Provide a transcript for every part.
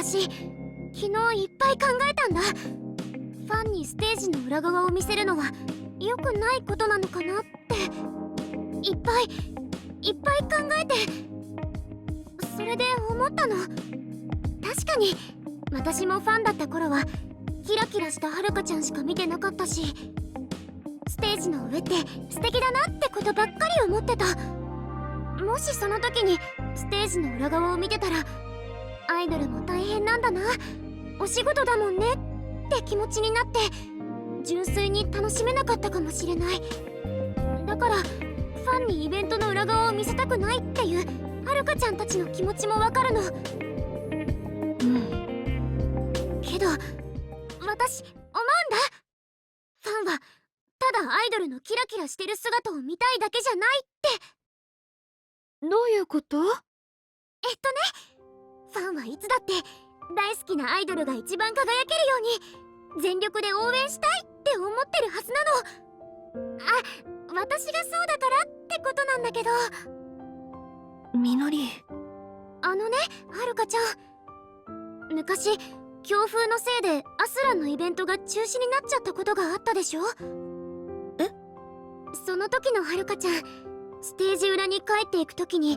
私昨日いっぱい考えたんだ。ファンにステージの裏側を見せるのは良くないことなのかなって。いっぱいいっぱい考えてそれで思ったの。確かに私もファンだった頃はキラキラしたはるかちゃんしか見てなかったしステージの上って素敵だなってことばっかり思ってた。もしその時にステージの裏側を見てたらアイドルも大変なんだな。お仕事だもんね。って気持ちになって。純粋に楽しめなかったかもしれない。だからファンにイベントの裏側を見せたくないっていうはるかちゃんたちの気持ちもわかるの。うん。けど私思うんだ。ファンはただアイドルのキラキラしてる姿を見たいだけじゃないって。どういうこと？えっとねファンはいつだって大好きなアイドルが一番輝けるように全力で応援したいって思ってるはずなの。あ私がそうだからってことなんだけど。みのり。あのねはるかちゃん。昔強風のせいでアスランのイベントが中止になっちゃったことがあったでしょ？え？その時のはるかちゃんステージ裏に帰っていく時に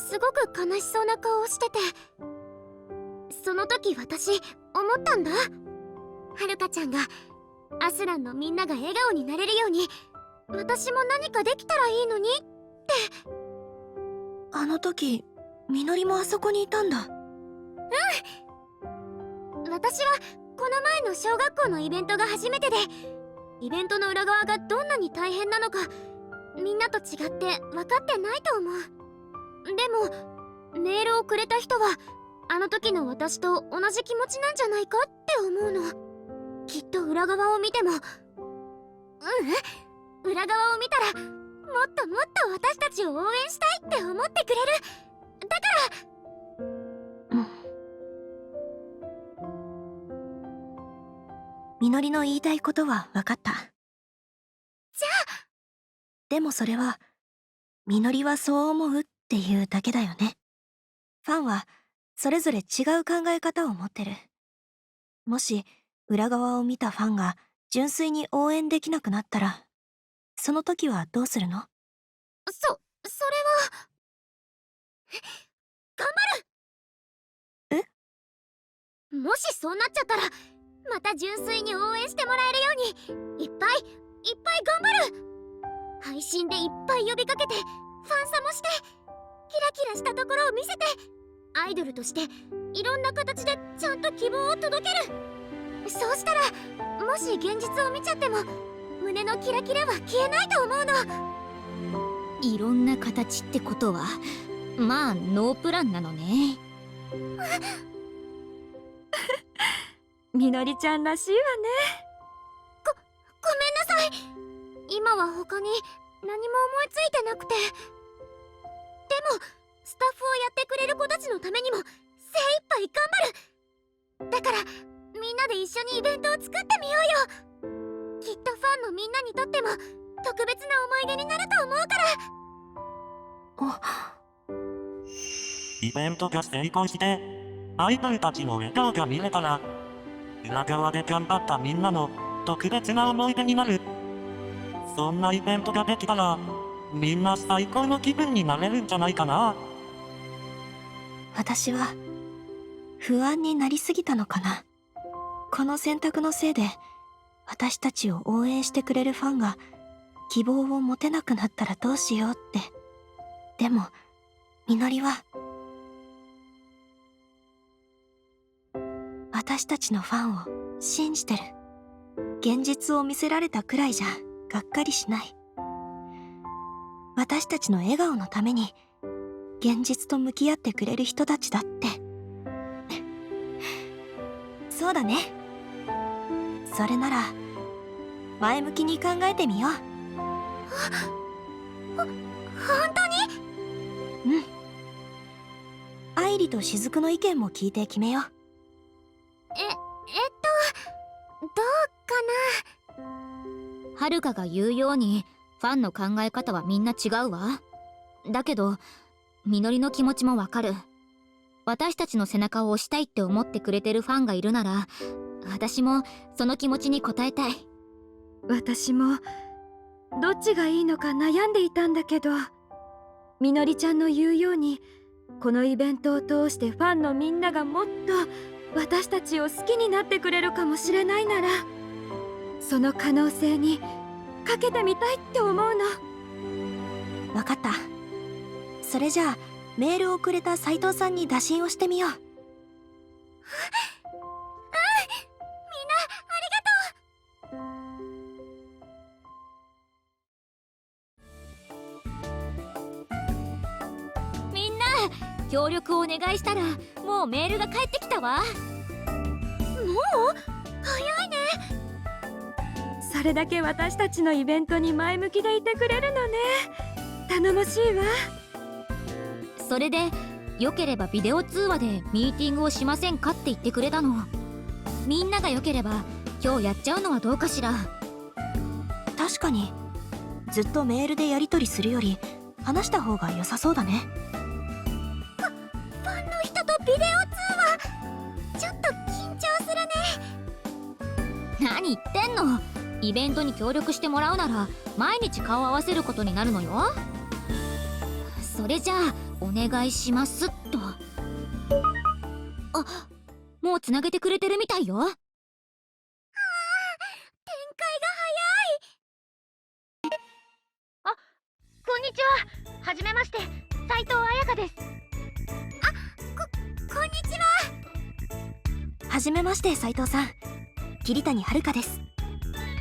すごく悲しそうな顔をしてて。その時私思ったんだ。はるかちゃんがアスランのみんなが笑顔になれるように。私も何かできたらいいのにあの時みのりもあそこにいたんだ。私はこの前の小学校のイベントが初めてで。イベントの裏側がどんなに大変なのかみんなと違って分かってないと思うでもメールをくれた人はあの時の私と同じ気持ちなんじゃないかって思うの。きっと裏側を見ても。ううん。裏側を見たらもっともっと私たちを応援したいって思ってくれる。だから。うん。みのりの言いたいことは分かった。じゃあ。でもそれはみのりはそう思うっていうだけだよね。ファンはそれぞれ違う考え方を持ってる。もし裏側を見たファンが純粋に応援できなくなったらその時はどうするの？そ、それは。頑張る。え？もしそうなっちゃったら、また純粋に応援してもらえるように、いっぱい、いっぱい頑張る。配信でいっぱい呼びかけて、ファンサもして、キラキラしたところを見せて、アイドルとして、いろんな形でちゃんと希望を届ける。そうしたら、もし現実を見ちゃっても、胸のキラキラは消えないと思うの。いろんな形ってことはまあノープランなのね。みのりちゃんらしいわね。ごめんなさい。今は他に何も思いついてなくて。でもスタッフをやってくれる子たちのためにも精一杯頑張るだからみんなで一緒にイベントを作ってみようよきっとファンのみんなにとっても特別な思い出になると思うからイベントが成功して、アイドルたちの笑顔が見れたら、裏側で頑張ったみんなの特別な思い出になる。そんなイベントができたら、みんな最高の気分になれるんじゃないかな。私は不安になりすぎたのかな。この選択のせいで私たちを応援してくれるファンが希望を持てなくなったらどうしようって。でもみのりは私たちのファンを信じてる。現実を見せられたくらいじゃがっかりしない。私たちの笑顔のために現実と向き合ってくれる人たちだって。そうだね。それなら前向きに考えてみよう。本当に？うん。愛理と雫の意見も聞いて決めよう。ええっとどうかな？はるかが言うようにファンの考え方はみんな違うわ。だけどみのりの気持ちもわかる。私たちの背中を押したいって思ってくれてるファンがいるなら私もその気持ちに応えたい。私もどっちがいいのか悩んでいたんだけど。みのりちゃんの言うようにこのイベントを通してファンのみんながもっと私たちを好きになってくれるかもしれないならその可能性にかけてみたいって思うのわかった。それじゃあメールをくれた斉藤さんに打診をしてみよう。みんな協力をお願いしたらもうメールが返ってきたわ。もう？それだけ私たちのイベントに前向きでいてくれるのね。頼もしいわ。それでよければビデオ通話でミーティングをしませんかって言ってくれたの。みんながよければ今日やっちゃうのはどうかしら。確かに。ずっとメールでやり取りするより話した方が良さそうだね。ファンの人とビデオ通話。ちょっと緊張するね。何言ってんのイベントに協力してもらうなら毎日顔合わせることになるのよ。それじゃあお願いしますっと。あもうつなげてくれてるみたいよ。展開がこんにちは。はじめまして、斉藤彩香です。早いこんにちは。はじめまして斉藤さん。桐谷遥です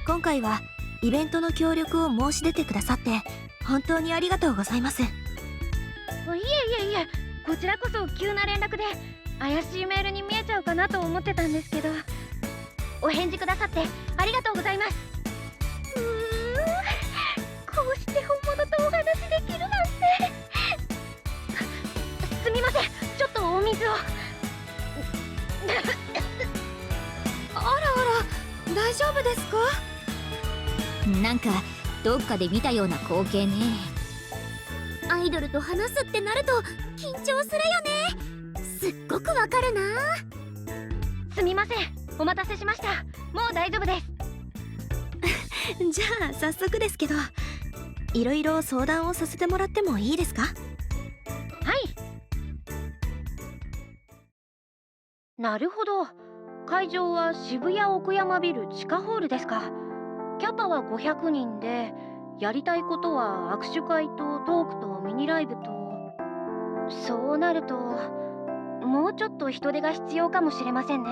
今回はイベントの協力を申し出てくださって本当にありがとうございますいえいえいえ、こちらこそ急な連絡で怪しいメールに見えちゃうかなと思ってたんですけど、お返事くださってありがとうございます。なんかどっかで見たような光景ねアイドルと話すってなると緊張するよねすっごくわかるなすみません、お待たせしました。もう大丈夫です。じゃあ早速ですけどいろいろ相談をさせてもらってもいいですか？はい。なるほど。会場は渋谷奥山ビル地下ホールですか。キャパは500人で、やりたいことは握手会とトークとミニライブと。そうなると、もうちょっと人手が必要かもしれませんね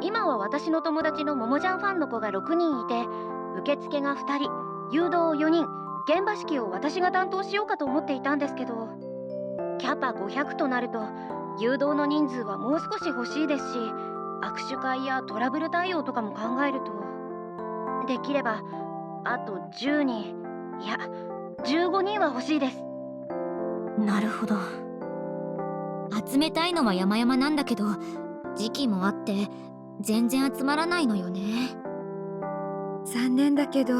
え。今は私の友達のももちゃんファンの子が6人いて、受付が2人、誘導4人、現場式を私が担当しようかと思っていたんですけどキャパ500となると誘導の人数はもう少し欲しいですし握手会やトラブル対応とかも考えるとできればあと10人。いや15人は欲しいです。なるほど。集めたいのは山々なんだけど時期もあって全然集まらないのよね。残念だけど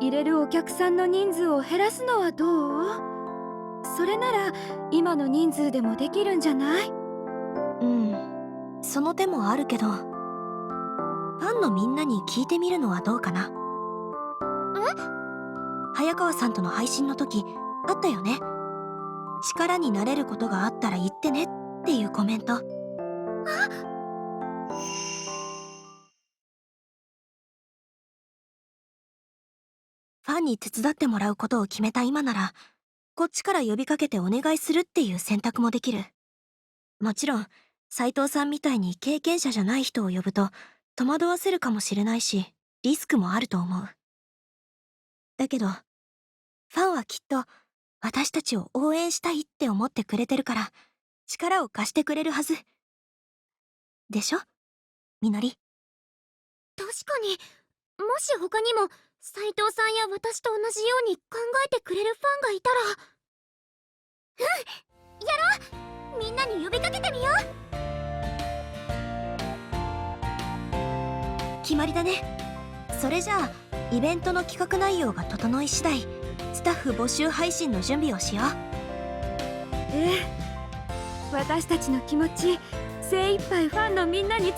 入れるお客さんの人数を減らすのはどう？それなら今の人数でもできるんじゃない？うんその手もあるけどファンのみんなに聞いてみるのはどうかな？早川さんとの配信の時あったよね？力になれることがあったら言ってねっていうコメント。ファンに手伝ってもらうことを決めた今なら、こっちから呼びかけてお願いするっていう選択もできる。もちろん、斉藤さんみたいに経験者じゃない人を呼ぶと、戸惑わせるかもしれないし、リスクもあると思う。だけど、ファンはきっと、私たちを応援したいって思ってくれてるから、力を貸してくれるはず。でしょ？みのり。確かにもし他にも斉藤さんや私と同じように考えてくれるファンがいたらうんやろうみんなに呼びかけてみよう決まりだね。それじゃあイベントの企画内容が整い次第スタッフ募集配信の準備をしよう。ええ。私たちの気持ち精一杯ファンのみんなに伝